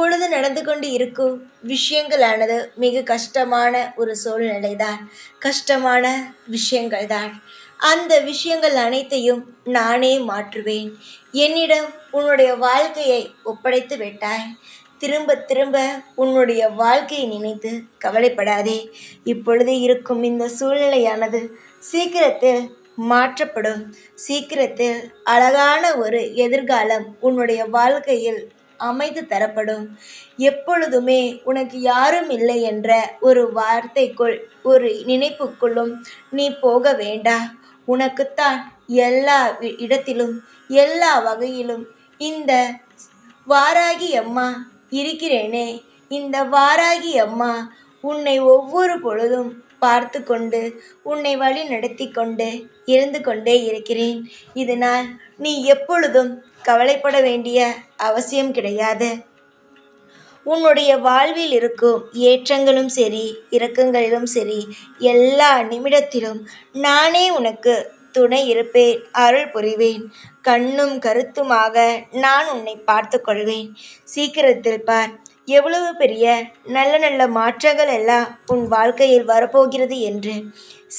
இப்பொழுது நடந்து கொண்டு இருக்கும் விஷயங்களானது மிக கஷ்டமான ஒரு சூழ்நிலைதான் கஷ்டமான விஷயங்கள்தான் அந்த விஷயங்கள் அனைத்தையும் நானே மாற்றுவேன். என்னிடம் உன்னுடைய வாழ்க்கையை ஒப்படைத்து விட்டாய். திரும்ப திரும்ப உன்னுடைய வாழ்க்கையை நினைத்து கவலைப்படாதே. இப்பொழுது இருக்கும் இந்த சூழ்நிலையானது சீக்கிரத்தில் மாற்றப்படும். சீக்கிரத்தில் அழகான ஒரு எதிர்காலம் உன்னுடைய வாழ்க்கையில் அமைத்து தரப்படும். எப்பொழுதுமே உனக்கு யாரும் இல்லை என்ற ஒரு வார்த்தைக்குள் ஒரு நினைப்புக்குள்ளும் நீ போக வேண்டா. உனக்குத்தான் எல்லா இடத்திலும் எல்லா வகையிலும் இந்த வாராகி அம்மா இருக்கிறேனே. இந்த வாராகி அம்மா உன்னை ஒவ்வொரு பொழுதும் பார்த்து கொண்டு உன்னை வழி நடத்தி கொண்டு இருந்து கொண்டே இருக்கிறேன். இதனால் நீ எப்பொழுதும் கவலைப்பட வேண்டிய அவசியம் கிடையாது. உன்னுடைய வாழ்வில் இருக்கும் ஏற்றங்களும் சரி இறக்கங்களிலும் சரி எல்லா நிமிடத்திலும் நானே உனக்கு துணை இருப்பேன் அருள் புரிவேன். கண்ணும் கருத்துமாக நான் உன்னை பார்த்து கொள்வேன் சீக்கிரத்தில் பார் எவ்வளவு பெரிய நல்ல நல்ல மாற்றங்கள் எல்லாம் உன் வாழ்க்கையில் வரப்போகிறது என்று.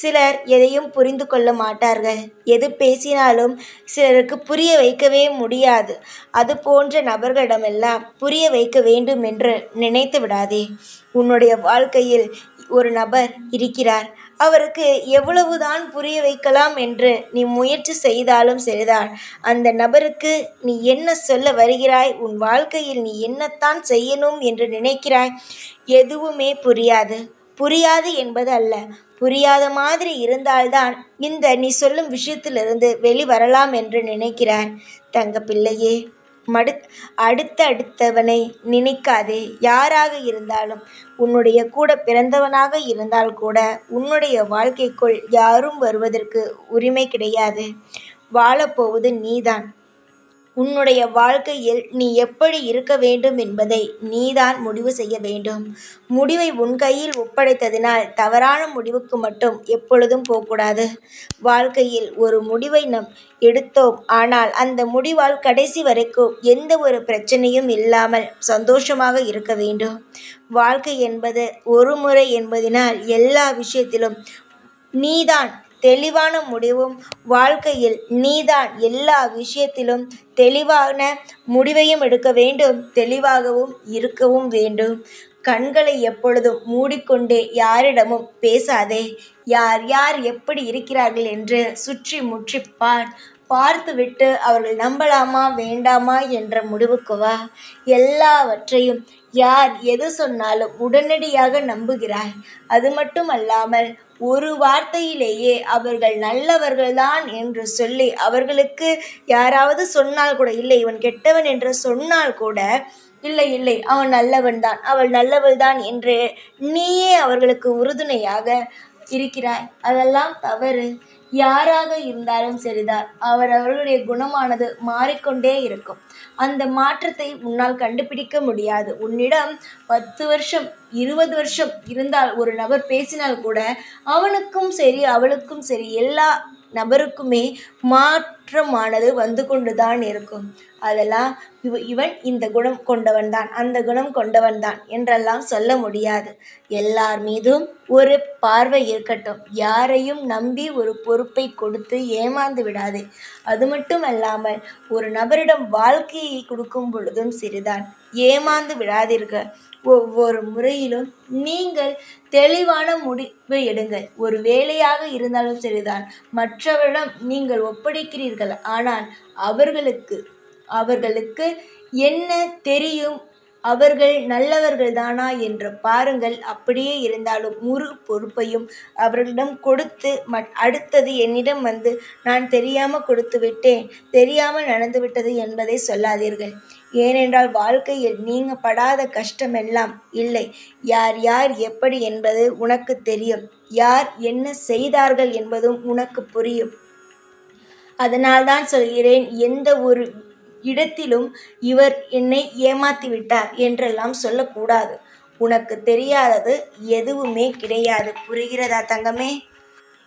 சிலர் எதையும் புரிந்து கொள்ள மாட்டார்கள். எது பேசினாலும் சிலருக்கு புரிய வைக்கவே முடியாது. அது போன்ற நபர்களிடமெல்லாம் புரிய வைக்க வேண்டும் என்று நினைத்து விடாதே. உன்னுடைய வாழ்க்கையில் ஒரு நபர் இருக்கிறார். அவருக்கு எவ்வளவுதான் புரிய வைக்கலாம் என்று நீ முயற்சி செய்தாலும் சரிதான். அந்த நபருக்கு நீ என்ன சொல்ல வருகிறாய்? உன் வாழ்க்கையில் நீ என்னத்தான் செய்யணும் என்று நினைக்கிறாய்? எதுவுமே புரியாது. புரியாது என்பது அல்ல புரியாத மாதிரி இருந்தால்தான் இந்த நீ சொல்லும் விஷயத்திலிருந்து வெளிவரலாம் என்று நினைக்கிறார். தங்க பிள்ளையே மடு அடுத்த அடுத்தவனை நினைக்காதே. யாராக இருந்தாலும் உன்னுடைய கூட பிறந்தவனாக இருந்தால் கூட உன்னுடைய வாழ்க்கைக்குள் யாரும் வருவதற்கு உரிமை கிடையாது. வாழப்போவது நீதான். உன்னுடைய வாழ்க்கையில் நீ எப்படி இருக்க வேண்டும் என்பதை நீதான் முடிவு செய்ய வேண்டும். முடிவை உன் கையில் ஒப்படைத்ததினால் தவறான முடிவுக்கு மட்டும் எப்பொழுதும் போகக்கூடாது. வாழ்க்கையில் ஒரு முடிவை நம் எடுத்தோம். ஆனால் அந்த முடிவால் கடைசி வரைக்கும் எந்த ஒரு பிரச்சனையும் இல்லாமல் சந்தோஷமாக இருக்க வேண்டும். வாழ்க்கை என்பது ஒரு முறை என்பதினால் எல்லா விஷயத்திலும் நீதான் தெளிவான முடிவும் வாழ்க்கையில் நீதான் எல்லா விஷயத்திலும் தெளிவான முடிவையும் எடுக்க வேண்டும் தெளிவாகவும் இருக்கவும் வேண்டும். கண்களை எப்பொழுதும் மூடிக்கொண்டே யாரிடமும் பேசாதே. யார் யார் எப்படி இருக்கிறார்கள் என்று சுற்றி முற்றி பார். பார்த்துவிட்டு அவர்கள் நம்பலாமா வேண்டாமா என்ற முடிவுக்கு வா எல்லாவற்றையும் யார் எது சொன்னாலும் உடனடியாக நம்புகிறாய் அது மட்டும் அல்லாமல் ஒரு வார்த்தையிலேயே அவர்கள் நல்லவர்கள்தான் என்று சொல்லி அவர்களுக்கு யாராவது சொன்னால் கூட இல்லை இவன் கெட்டவன் என்று சொன்னால் கூட இல்லை இல்லை அவன் நல்லவன் தான் அவள் நல்லவள் தான் என்று நீயே அவர்களுக்கு உறுதுணையாக இருக்கிறாய். அதெல்லாம் தவறு. யாராக இருந்தாலும் சரிதான். அவர் அவர்களுடைய குணமானது மாறிக்கொண்டே இருக்கும். அந்த மாற்றத்தை உன்னால் கண்டுபிடிக்க முடியாது. உன்னிடம் பத்து வருஷம் இருபது வருஷம் இருந்தால் ஒரு நபர் பேசினால் கூட அவனுக்கும் சரி அவளுக்கும் சரி எல்லா நபருக்குமே குற்றமானது வந்து கொண்டு தான் இருக்கும். அதெல்லாம் இவ இவன் இந்த குணம் கொண்டவன் தான் அந்த குணம் கொண்டவன் தான் என்றெல்லாம் சொல்ல முடியாது. எல்லார் மீதும் ஒரு பார்வை இருக்கட்டும். யாரையும் நம்பி ஒரு பொறுப்பை கொடுத்து ஏமாந்து விடாதே. அது மட்டும் அல்லாமல் ஒரு நபரிடம் வாழ்க்கையை கொடுக்கும் பொழுதும் சரிதான் ஏமாந்து விடாதீர்கள். ஒவ்வொரு முறையிலும் நீங்கள் தெளிவான முடிவை எடுங்கள். ஒரு வேலையாக இருந்தாலும் சரிதான் மற்றவரிடம் நீங்கள் ஒப்படைக்கிறீர்கள். ஆனால் அவர்களுக்கு அவர்களுக்கு என்ன தெரியும்? அவர்கள் நல்லவர்கள்தானா என்று பாருங்கள். அப்படியே இருந்தாலும் முழு பொறுப்பையும் அவர்களிடம் கொடுத்து மட் அடுத்தது என்னிடம் வந்து நான் தெரியாமல் கொடுத்து விட்டேன். தெரியாமல் நடந்துவிட்டது என்பதை சொல்லாதீர்கள். ஏனென்றால் வாழ்க்கையில் நீங்கள் படாத கஷ்டமெல்லாம் இல்லை. யார் யார் எப்படி என்பது உனக்கு தெரியும். யார் என்ன செய்தார்கள் என்பதும் உனக்கு புரியும். அதனால்தான் சொல்கிறேன் எந்த ஒரு இடத்திலும் இவர் என்னை ஏமாத்தி விட்டார் என்றெல்லாம் சொல்லக்கூடாது. உனக்கு தெரியாதது எதுவுமே கிடையாது. புரிகிறதா தங்கமே?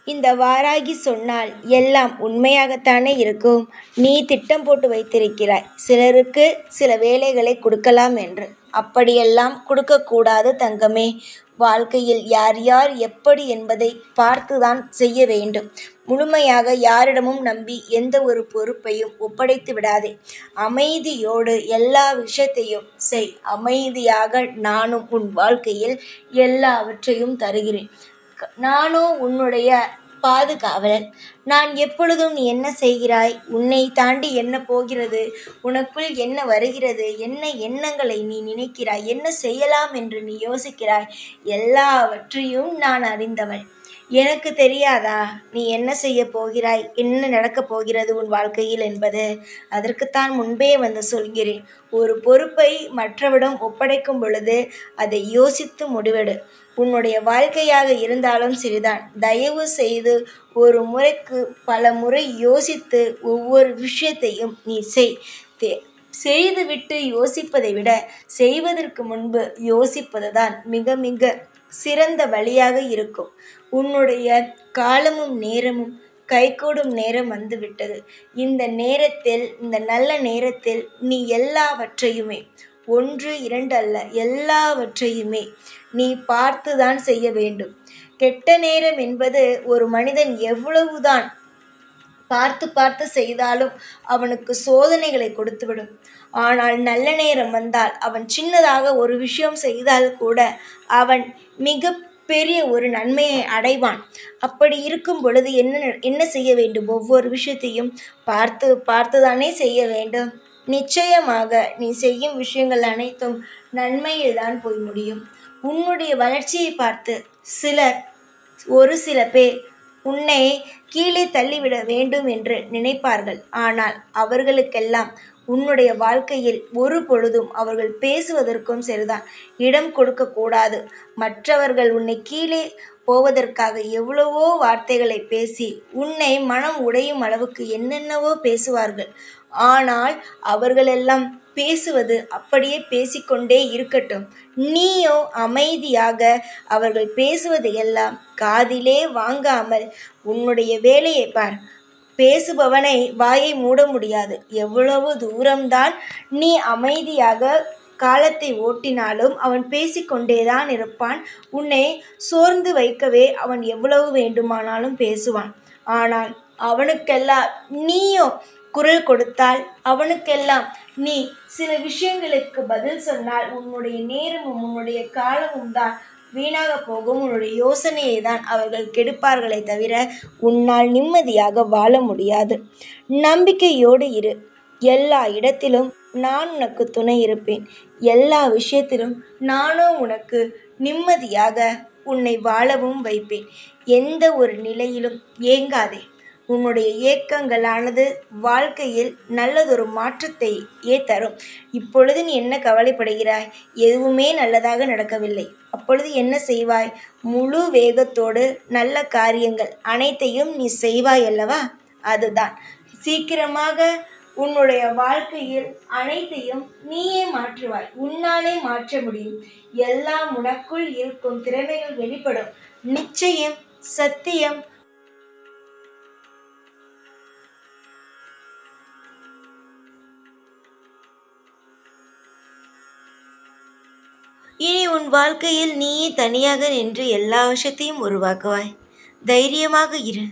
இந்த வாராகி சொன்னால் எல்லாம் உண்மையாகத்தானே இருக்கும். நீ திட்டம் போட்டு வைத்திருக்கிறாய். சிலருக்கு சில வேலைகளை கொடுக்கலாம் என்று. அப்படியெல்லாம் கொடுக்கக்கூடாது தங்கமே. வாழ்க்கையில் யார் யார் எப்படி என்பதை பார்த்துதான் செய்ய வேண்டும். முழுமையாக யாரிடமும் நம்பி எந்த ஒரு பொறுப்பையும் ஒப்படைத்து விடாதே. அமைதியோடு எல்லா விஷயத்தையும் செய். அமைதியாக நானும் உன் வாழ்க்கையில் எல்லாவற்றையும் தருகிறேன். நானும் உன்னுடைய பாதுகாவலன். நான் எப்பொழுதும் நீ என்ன செய்கிறாய்? உன்னை தாண்டி என்ன போகிறது? உனக்குள் என்ன வருகிறது? என்ன எண்ணங்களை நீ நினைக்கிறாய்? என்ன செய்யலாம் என்று நீ யோசிக்கிறாய்? எல்லாவற்றையும் நான் அறிந்தவள். எனக்கு தெரியாதா? நீ என்ன செய்ய போகிறாய்? என்ன நடக்கப் போகிறது உன் வாழ்க்கையில் என்பது? அதற்குத்தான் முன்பே வந்து சொல்கிறேன். ஒரு பொறுப்பை மற்றவிடம் ஒப்படைக்கும் பொழுது அதை யோசித்து முடிவெடு. உன்னுடைய வாழ்க்கையாக இருந்தாலும் சரிதான் தயவு செய்து ஒரு முறைக்கு பல முறை யோசித்து ஒவ்வொரு விஷயத்தையும் நீ செய். தே செய்துவிட்டு யோசிப்பதை விட செய்வதற்கு முன்பு யோசிப்பது தான் மிக மிக சிறந்த வழியாக இருக்கும். உன்னுடைய காலமும் நேரமும் கைகூடும் நேரம் வந்துவிட்டது இந்த நேரத்தில் இந்த நல்ல நேரத்தில் நீ எல்லாவற்றையுமே ஒன்று இரண்டு அல்ல எல்லாவற்றையுமே நீ பார்த்துதான் செய்ய வேண்டும். கெட்ட நேரம் என்பது ஒரு மனிதன் எவ்வளவுதான் பார்த்து பார்த்து செய்தாலும் அவனுக்கு சோதனைகளை கொடுத்துவிடும். ஆனால் நல்ல நேரம் வந்தால் அவன் சின்னதாக ஒரு விஷயம் செய்தால் கூட அவன் மிக பெரிய ஒரு நன்மையை அடைவான். அப்படி இருக்கும் பொழுது என்ன என்ன செய்ய வேண்டும்? ஒவ்வொரு விஷயத்தையும் பார்த்து பார்த்து தானே செய்ய வேண்டும்? நிச்சயமாக நீ செய்யும் விஷயங்கள் அனைத்தும் நன்மையில் தான் போய் முடியும். உன்னுடைய வளர்ச்சியை பார்த்து சிலர் ஒரு சில பேர் உன்னை கீழே தள்ளிவிட வேண்டும் என்று நினைப்பார்கள். ஆனால் அவர்களுக்கெல்லாம் உன்னுடைய வாழ்க்கையில் ஒரு பொழுதும் அவர்கள் பேசுவதற்கும் சரிதான். இடம் கொடுக்கக்கூடாது மற்றவர்கள் உன்னை கீழே போவதற்காக எவ்வளவோ வார்த்தைகளை பேசி உன்னை மனம் உடையும் அளவுக்கு என்னென்னவோ பேசுவார்கள். ஆனால் அவர்களெல்லாம் பேசுவது அப்படியே பேசிக்கொண்டே இருக்கட்டும். நீயோ அமைதியாக அவர்கள் பேசுவதையெல்லாம் காதிலே வாங்காமல் உன்னுடைய வேலையை பார். பேசுபவனை வாயை மூட முடியாது. எவ்வளவு தூரம்தான் நீ அமைதியாக காலத்தை ஓட்டினாலும் அவன் பேசிக்கொண்டேதான் இருப்பான். உன்னை சோர்ந்து வைக்கவே அவன் எவ்வளவு வேண்டுமானாலும் பேசுவான். ஆனால் அவனுக்கெல்லாம் நீயோ குரல் கொடுத்தால் அவனுக்கெல்லாம் நீ சில விஷயங்களுக்கு பதில் சொன்னால் உன்னுடைய நேரமும் உன்னுடைய காலமும் தான் வீணாக போகும். உன்னுடைய யோசனையை தான் அவர்கள் கெடுப்பார்களே தவிர உன்னால் நிம்மதியாக வாழ முடியாது. நம்பிக்கையோடு இரு. எல்லா இடத்திலும் நான் உனக்கு துணை இருப்பேன். எல்லா விஷயத்திலும் நானும் உனக்கு நிம்மதியாக உன்னை வாழவும் வைப்பேன். எந்த ஒரு நிலையிலும் ஏங்காதே. உன்னுடைய ஏக்கங்களானது வாழ்க்கையில் நல்லதொரு மாற்றத்தையே தரும். இப்பொழுது நீ என்ன கவலைப்படுகிறாய்? எதுவுமே நல்லதாக நடக்கவில்லை. அப்பொழுது என்ன செய்வாய்? முழு வேகத்தோடு நல்ல காரியங்கள் அனைத்தையும் நீ செய்வாய் அல்லவா? அதுதான். சீக்கிரமாக உன்னுடைய வாழ்க்கையில் அனைத்தையும் நீயே மாற்றுவாய். உன்னாலே மாற்ற முடியும். எல்லாம் உனக்குள் இருக்கும் திறமைகள் வெளிப்படும். நிச்சயம் சத்தியம் இனி உன் வாழ்க்கையில் நீயே தனியாக நின்று எல்லா விஷயத்தையும் உருவாக்குவாய். தைரியமாக இரு.